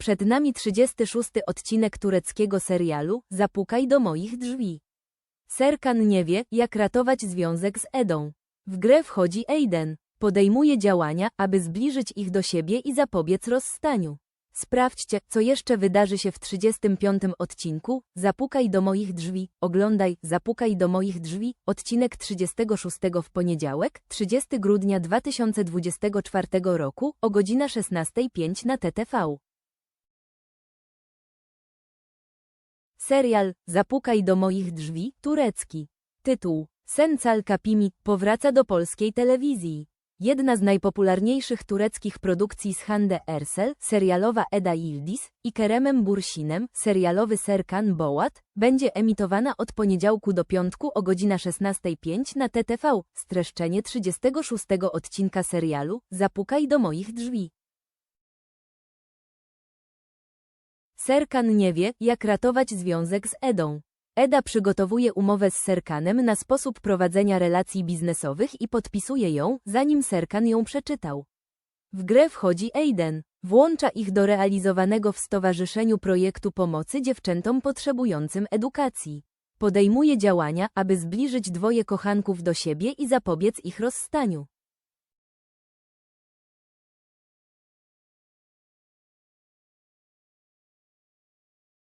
Przed nami 36 odcinek tureckiego serialu Zapukaj do moich drzwi. Serkan nie wie, jak ratować związek z Edą. W grę wchodzi Aiden. Podejmuje działania, aby zbliżyć ich do siebie i zapobiec rozstaniu. Sprawdźcie, co jeszcze wydarzy się w 35 odcinku. Zapukaj do moich drzwi. Oglądaj Zapukaj do moich drzwi. Odcinek 36 w poniedziałek, 30 grudnia 2024 roku o godzina 16.05 na TTV. Serial Zapukaj do moich drzwi, turecki. Tytuł Sencal Kapimi powraca do polskiej telewizji. Jedna z najpopularniejszych tureckich produkcji z Hande Ersel, serialowa Eda Yildiz, i Keremem Bursinem, serialowy Serkan Bołat, będzie emitowana od poniedziałku do piątku o godzina 16.05 na TTV. Streszczenie 36 odcinka serialu Zapukaj do moich drzwi. Serkan nie wie, jak ratować związek z Edą. Eda przygotowuje umowę z Serkanem na sposób prowadzenia relacji biznesowych i podpisuje ją, zanim Serkan ją przeczytał. W grę wchodzi Aiden. Włącza ich do realizowanego w stowarzyszeniu projektu pomocy dziewczętom potrzebującym edukacji. Podejmuje działania, aby zbliżyć dwoje kochanków do siebie i zapobiec ich rozstaniu.